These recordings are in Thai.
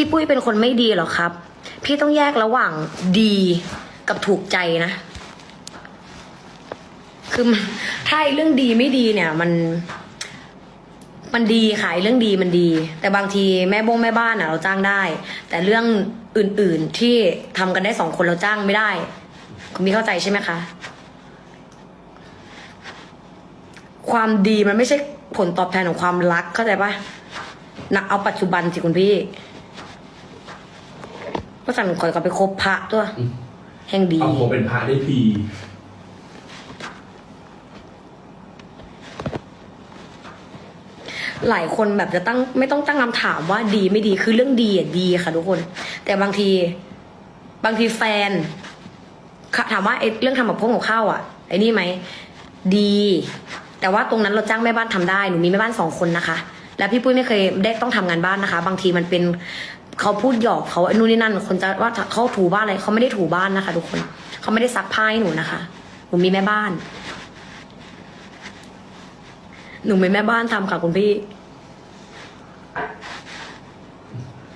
พี่ปุ้ยเป็นคนไม่ดีเหรอครับ พี่ต้องแยกระหว่างดีกับถูกใจนะ คือถ้าเรื่องดีไม่ดีเนี่ย มัน มันดีค่ะไอ้เรื่องดีมันดี แต่บางทีแม่บงแม่บ้านอะเราจ้างได้ แต่เรื่องอื่น ๆที่ทำกันได้สองคนเราจ้างไม่ได้คุณมีเข้าใจใช่ไหมคะ ความดีมันไม่ใช่ผลตอบแทนของความรักเข้าใจปะนะเอาปัจจุบันสิคุณพี่ ก็สั่งขอยกลับไปคบพระตัวอืมแห่งดี เอาผมเป็นพระได้พีหลายคนแบบจะตั้งไม่ต้องตั้งคำถามว่าดีไม่ดีคือเรื่องดีอะดีค่ะทุกคน แต่บางที บางทีแฟนค่ะถามว่าไอ้เรื่องทำกับพงกับข้าวอะไอ้นี่ไหมดี แต่ว่าตรงนั้นเราจ้างแม่บ้านทำได้หนูมีแม่บ้านสองคนนะคะ แล้วพี่ปุ้ยไม่เคยได้ต้องทำงานบ้านนะคะ บางทีมันเป็น เขาพูดหยอกเขาไอ้นู่นนี่นั่นคนจะว่าเขาถูบ้านอะไรเขาไม่ได้ถูบ้านนะคะ ทุกคนเขาไม่ได้ซักผ้าให้หนูนะคะหนูมีแม่บ้าน หนูเป็นแม่บ้านทำค่ะคุณพี่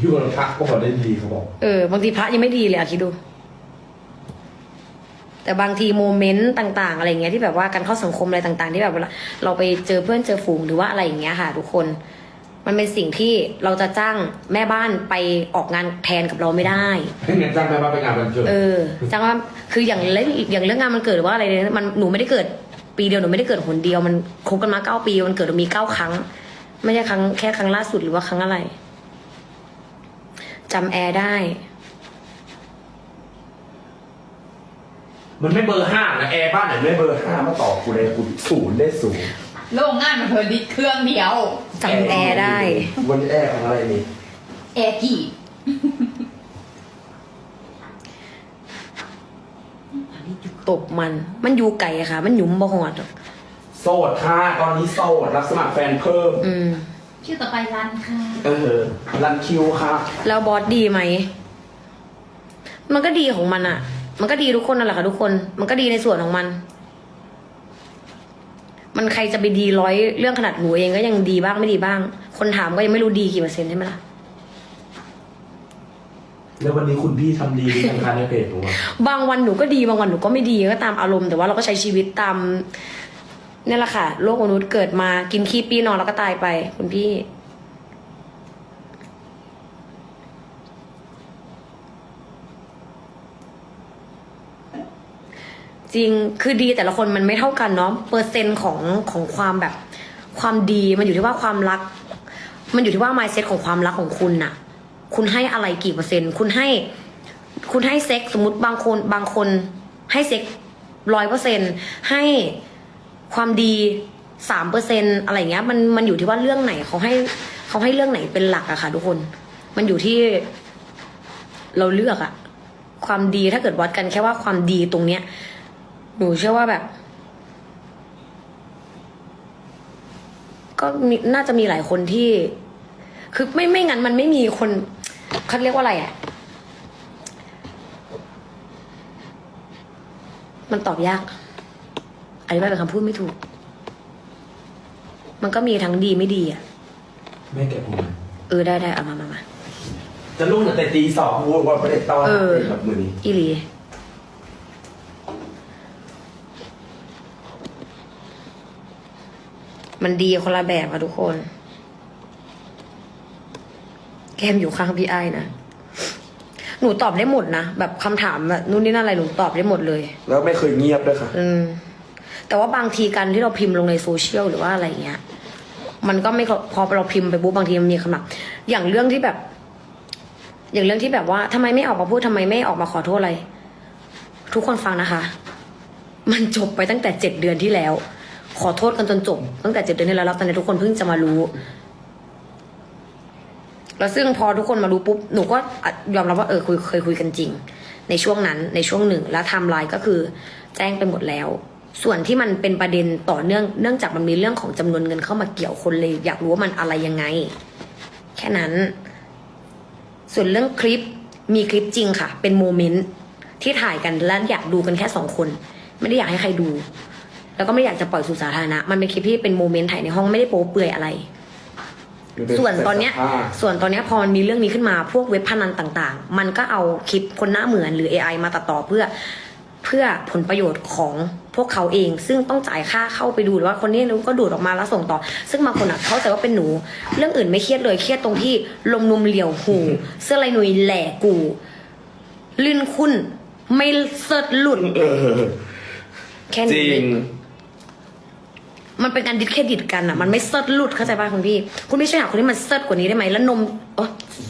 อยู่กับพระก็พอได้ดีเขาบอกเออบางทีพระยังไม่ดีเลยอะคิดดู แต่บางทีโมเมนต์ต่าง ๆ อะไรเงี้ยที่แบบว่าการเข้าสังคมอะไรต่าง ๆ ที่แบบเวลาเราไปเจอเพื่อนเจอฝูงหรือว่าอะไรอย่างเงี้ยค่ะ ทุกคน มันเป็นสิ่งที่เราจะจ้างแม่บ้านไปออกงานแทนกับเราไม่ได้ให้เงินจ้างแม่บ้านไปงานวันเกิดเออจ้างว่าคืออย่างเรื่องอย่างเรื่องงานมันเกิดหรือว่าอะไรเนี่ยมันหนูไม่ได้เกิดปีเดียวหนูไม่ได้เกิดหนเดียวมันคบกันมาเก้าปีมันเกิดมีเก้าครั้ง ไม่ใช่ครั้งแค่ครั้งล่าสุดหรือว่าครั้งอะไรจำแอร์ได้ มันไม่เบอร์ห้านะแอร์บ้านไหนไม่เบอร์ห้ามาต่อกูเลยกูศูนย์ได้ศูนย์โรงงานมันเพิ่ดิดเครื่องเดียว จำแอร์ได้ วันแอร์ของอะไรนี่แอร์กี่ตบมัน มันอยู่ไก่อะค่ะ มันหยุมบ่หอดหรอกโสดค่ะ ตอนนี้โสดรับสมัครแฟนเพิ่ม อืม ชื่อต่อไปรันค่ะ เออ รันคิวค่ะ แล้วบอสดีไหม มันก็ดีของมันอะมันก็ดีทุกคนนั่นแหละค่ะทุกคน มันก็ดีในส่วนของมัน มันใครจะไปดีร้อยเรื่องขนาดหนูเองก็ยังดีบ้างไม่ดีบ้าง คนถามก็ยังไม่รู้ดีกี่เปอร์เซ็นต์ใช่ไหมล่ะแล้ววันนี้คุณพี่ทำดีหรือยังคะในเพจผมอะบางวันหนูก็ดีบางวันหนูก็ไม่ดีก็ตามอารมณ์แต่ว่าเราก็ใช้ชีวิตตามนี่แหละค่ะโลกมนุษย์เกิดมากินขี้ปีนอนแล้วก็ตายไป คุณพี่ จริงคือดีแต่ละคนมันไม่เท่ากันเนาะเปอร์เซ็นต์ของของความแบบความดีมันอยู่ที่ว่าความรัก มันอยู่ที่ว่า mindset ของความรักของคุณน่ะ คุณให้อะไรกี่เปอร์เซ็นต์ คุณให้ คุณให้เซ็กสมมติบางคนบางคนให้เซ็กร้อยเปอร์เซ็นให้ความดีสามเปอร์เซ็นอะไรอย่างเงี้ยมันมันอยู่ที่ว่าเรื่องไหนเขาให้เขาให้เรื่องไหนเป็นหลักอะค่ะ ทุกคน มันอยู่ที่ เราเลือกอะความดีถ้าเกิดวัดกันแค่ว่าความดีตรงเนี้ย หนูเชื่อว่าแบบ ก็มีน่าจะมีหลายคนที่ คือไม่ไม่งั้นมันไม่มีคนเขาเรียกว่าอะไรอะมันตอบยากอธิบายเป็นคำพูดไม่ถูก มันก็มีทั้งดีไม่ดีอะ แม่แกผมเออได้ได้เอามามามา จะลุ่งตั้งแต่ตีสองวูดว่าประเด็นตอนเออ แบบมือนี้ อีหลี มันดีคนละแบบค่ะทุกคน แกมอยู่ข้างพี่ไอ้ายนะ หนูตอบได้หมดนะ แบบคำถามแบบนู่นนี่นั่นอะไรหนูตอบได้หมดเลย แล้วไม่เคยเงียบด้วยค่ะ อืม แต่ว่าบางทีการที่เราพิมพ์ลงในโซเชียลหรือว่าอะไรเงี้ย มันก็ไม่พอพอเราพิมพ์ไปปุ๊บบางทีมันมีคำถามอย่างเรื่องที่แบบ อย่างเรื่องที่แบบว่าทำไมไม่ออกมาพูดทำไมไม่ออกมาขอโทษอะไร ทุกคนฟังนะคะ มันจบไปตั้งแต่เจ็ดเดือนที่แล้ว ขอโทษกันจนจบตั้งแต่เจ็ดเดือนที่แล้วแล้วตอนนี้ทุกคนเพิ่งจะมารู้ แล้วซึ่งพอทุกคนมารู้ปุ๊บหนูก็ยอมรับว่าเออคุยเคยคุยกันจริง ในช่วงนั้นในช่วงหนึ่งแล้วไทม์ไลน์ก็คือแจ้งไปหมดแล้ว ส่วนที่มันเป็นประเด็นต่อเนื่องเนื่องจากมันมีเรื่องของจำนวนเงินเข้ามาเกี่ยวคนเลย อยากรู้ว่ามันอะไรยังไง แค่นั้น ส่วนเรื่องคลิปมีคลิปจริงค่ะ เป็นโมเมนต์ที่ถ่ายกันและอยากดูกันแค่สองคน ไม่ได้อยากให้ใครดู แล้วก็ไม่ได้อยากจะปล่อยสู่สาธารณะ มันเป็นคลิปที่เป็นโมเมนต์ถ่ายในห้องไม่ได้โป๊เปลือยอะไร ส่วนตอนเนี้ยผ้าส่วนตอนเนี้ยพอมันมีเรื่องนี้ขึ้นมาพวกเว็บพนันต่างๆ มันก็เอาคลิปคนหน้าเหมือนหรือ AI มาตัดต่อเพื่อเพื่อผลประโยชน์ของพวกเขาเอง ซึ่งต้องจ่ายค่าเข้าไปดูหรือว่าคนนี้ก็ดูดออกมาแล้วส่งต่อ ซึ่งบางคนอะเข้าใจว่าเป็นหนู เรื่องอื่นไม่เครียดเลยเครียดตรงที่ลมนุมเหลี่ยวหู เสื้อลายหนุยแหล่กูลื่นคุณไม่เสิร์ชหลุดเออแค่จนี้ริง มันเป็นการดิสเครดิตกันอะมันไม่เซิร์ชหลุดเข้าใจป่ะคุณพี่ คุณพี่ช่วยหาคนที่มันเซิร์ชกว่านี้ได้ไหมแล้วนมโอ้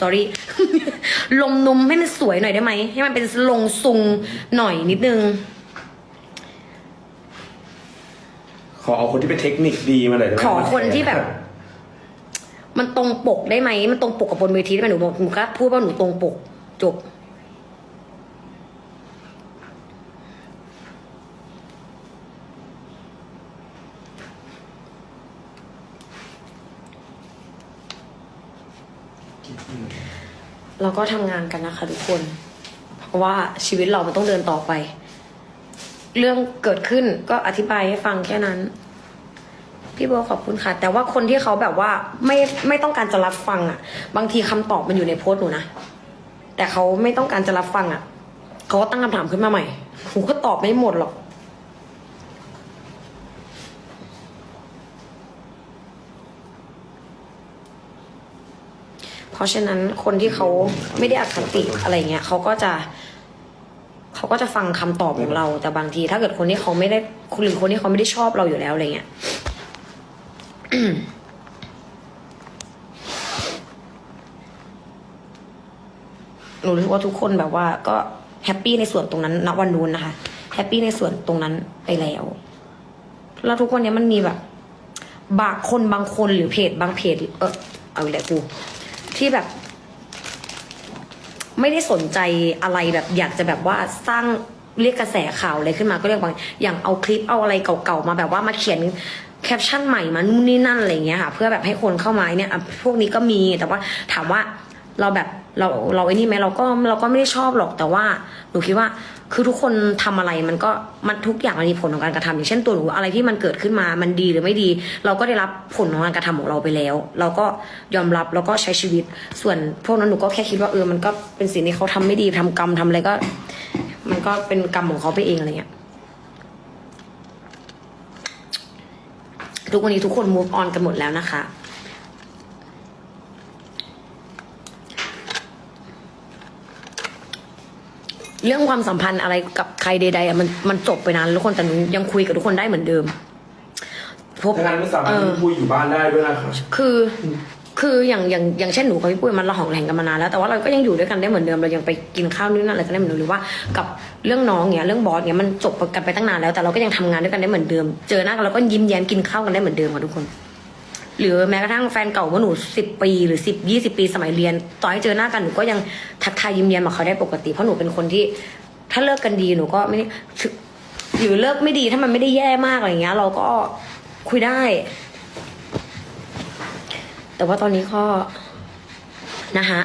sorry ลมนมให้มันสวยหน่อยได้ไหมให้มันเป็นลงซุงหน่อยนิดนึง ขอเอาคนที่เป็นเทคนิคดีมาหน่อยได้ไหมขอคนที่แบบ มันตรงปกได้ไหมมันตรงปกกับบนเวทีได้ไหมหนูบอกหนูก็พูดว่าหนูตรงปกจบ เราก็ทำงานกันนะคะทุกคน เพราะว่าชีวิตเรามันต้องเดินต่อไป เรื่องเกิดขึ้นก็อธิบายให้ฟังแค่นั้น พี่โบขอบคุณค่ะ แต่ว่าคนที่เขาแบบว่าไม่ไม่ต้องการจะรับฟังอะ บางทีคำตอบมันอยู่ในโพสต์หนูนะ แต่เขาไม่ต้องการจะรับฟังอะเขาก็ตั้งคำถามขึ้นมาใหม่หนูก็ตอบไม่หมดหรอก ราะฉะนั้นคนที่เขาไม่ได้อคติอะไรเงี้ยเขาก็จะเขาก็จะฟังคำตอบของเรา แต่บางที ถ้าเกิดคนที่เขาไม่ได้หรือคนที่เขาไม่ได้ชอบเราอยู่แล้วอะไรเงี้ยหนูรู้สึกว่าทุกคนแบบว่า ก็แฮปปี้ในส่วนตรงนั้นณวันนู้นนะคะแฮปปี้ในส่วนตรงนั้นไปแล้ว แล้วทุกวันนี้มันมีแบบ บางคนบางคนหรือเพจบางเพจ เออเอาอีกแล้วกู ที่แบบ ไม่ได้สนใจอะไรแบบ อยากจะแบบว่าสร้างเรียกกระแสข่าวอะไรขึ้นมาก็เรียกบางอย่างเอาคลิปเอาอะไรเก่าๆมาแบบว่ามาเขียนแคปชั่นใหม่มานู่นนี่นั่นอะไรอย่างเงี้ยค่ะ เพื่อแบบให้คนเข้ามาเนี่ยพวกนี้ก็มีแต่ว่าถามว่าเราแบบ เราเราไอ้นี่ไหมเราก็เราก็ไม่ได้ชอบหรอกแต่ว่าหนูคิดว่าคือทุกคนทำอะไรมันก็มันทุกอย่างมันมีผลของการกระทำอย่างเช่นตัวหนูอะไรที่มันเกิดขึ้นมามันดีหรือไม่ดี เราก็ได้รับผลของการกระทำของเราไปแล้ว เราก็ยอมรับแล้วก็ใช้ชีวิต ส่วนพวกนั้นหนูก็แค่คิดว่าเออมันก็เป็นสิ่งที่เขาทำไม่ดีทำกรรมทำอะไรก็ มันก็เป็นกรรมของเขาไปเองอะไรเงี้ยทุกวันนี้ทุกคน move on กันหมดแล้วนะคะ เรื่องความสัมพันธ์อะไรกับใครใดๆอะมันมันจบไปนานแล้วทุกคนแต่หนูยังคุยกับทุกคนได้เหมือนเดิมพบถ้างั้นไม่สามารถเออพูดอยู่บ้านได้ด้วยนะครับคือคืออย่างอย่างอย่างเช่นหนูกับพี่ปุ้ยมันละหองแหงกันมานานแล้วแต่ว่าเราก็ยังอยู่ด้วยกันได้เหมือนเดิมเรายังไปกินข้าวนู่นนั่นอะไรกันได้เหมือนเดิมหรือว่ากับเรื่องน้องเนี้ยเรื่องบอสเนี้ยมันจบกันไปตั้งนานแล้วแต่เราก็ยังทำงานด้วยกันได้เหมือนเดิม เจอหน้ากันเราก็ยิ้มแย้มกินข้าวกันได้เหมือนเดิมค่ะทุกคน หรือแม้กระทั่งแฟนเก่าเมื่อหนูสิบปีหรือสิบยี่สิบปีสมัยเรียนต่อให้เจอหน้ากันหนูก็ยังทักทายยิ้มแย้มกับเขาได้ปกติเพราะหนูเป็นคนที่ ถ้าเลิกกันดีหนูก็ไม่ได้หรือเลิกไม่ดีถ้ามันไม่ได้แย่มากอะไรเงี้ย เราก็คุยได้ แต่ว่าตอนนี้ก็นะฮะ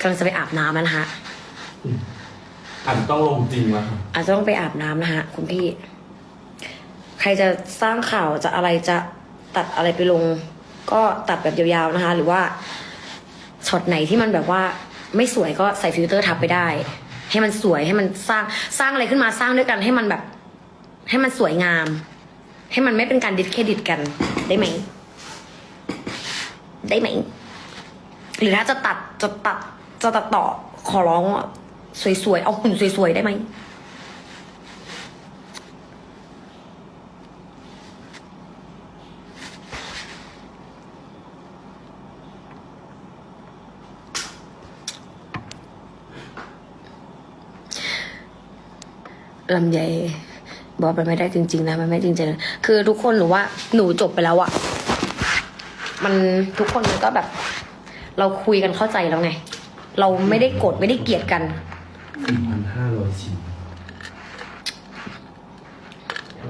กำลังจะไปอาบน้ำแล้วนะฮะอันต้องลงจริงวะอาจจะต้องไปอาบน้ำนะฮะคุณพี่ ใครจะสร้างข่าวจะอะไรจะ ตัดอะไรไปลง ก็ตัดแบบยาวๆนะคะ หรือว่าช็อตไหนที่มันแบบว่าไม่สวยก็ใส่ฟิลเตอร์ทับไปได้ ให้มันสวยให้มันสร้างสร้างอะไรขึ้นมาสร้างด้วยกันให้มันแบบ ให้มันสวยงาม ให้มันไม่เป็นการดิสเครดิตกันได้ไหมได้ไหมหรือถ้าจะตัดจะตัดจะตัดต่อขอร้องอะสวยๆเอาหุ่นสวยๆได้ไหม ลำไยบอกมันไม่ได้จริง ๆ นะมันไม่จริงๆนะคือทุกคนหนูว่าหนูจบไปแล้วอะมันทุกคนมันก็แบบ เราคุยกันเข้าใจแล้วไง เราไม่ได้โกรธไม่ได้เกลียดกันสี่พันห้าร้อยชิ้น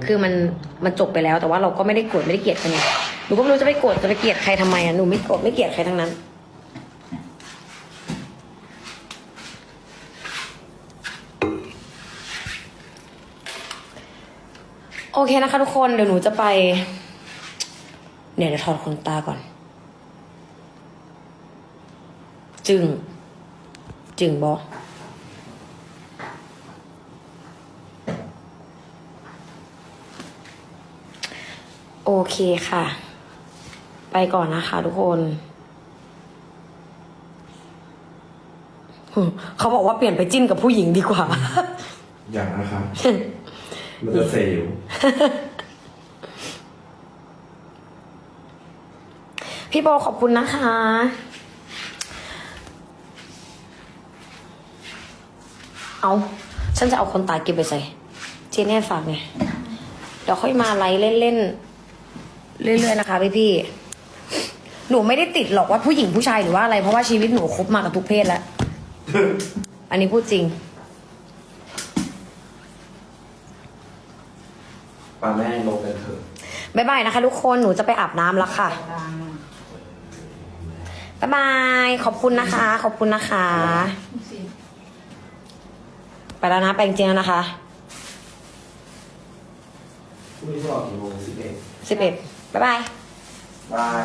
คือมันมันจบไปแล้วแต่ว่าเราก็ไม่ได้โกรธไม่ได้เกลียดกันไงหนูก็ไม่รู้จะไปโกรธจะไปเกลียดใครทำไมอะหนูไม่โกรธไม่เกลียดใครทั้งนั้น โอเคนะคะทุกคนเดี๋ยวหนูจะไปเดี๋ยเดี๋ยวถอดขนตาก่อน จึง จึงบอโอเคค่ะ ไปก่อนนะคะทุกคน เขาบอกว่าเปลี่ยนไปจิ้นกับผู้หญิงดีกว่า อย่างนะครับ มันจะเซลล์พี่โบขอบคุณนะคะ เอา ฉันจะเอาคนตายเก็บไปใส่ เจนแน่ฝากไง เดี๋ยวค่อยมาไลฟ์เล่นๆ เรื่อยๆนะคะพี่พี่ๆหนูไม่ได้ติดหรอกว่าผู้หญิงผู้ชายหรือว่าอะไร เพราะว่าชีวิตหนูคบมากับทุกเพศแล้ว อันนี้พูดจริง ปลาแม่งลงกันเถอะบ๊ายบายนะคะ ทุกคนหนูจะไปอาบน้ำแล้วค่ะบ๊ายบายขอบคุณนะคะ ขอบคุณนะคะ ไปแล้วนะไปจริงๆแล้วนะคะพรุ่งนี้จะออกกี่โมงสิบเอ็ดสิบเอ็ดบ๊ายบาย บาย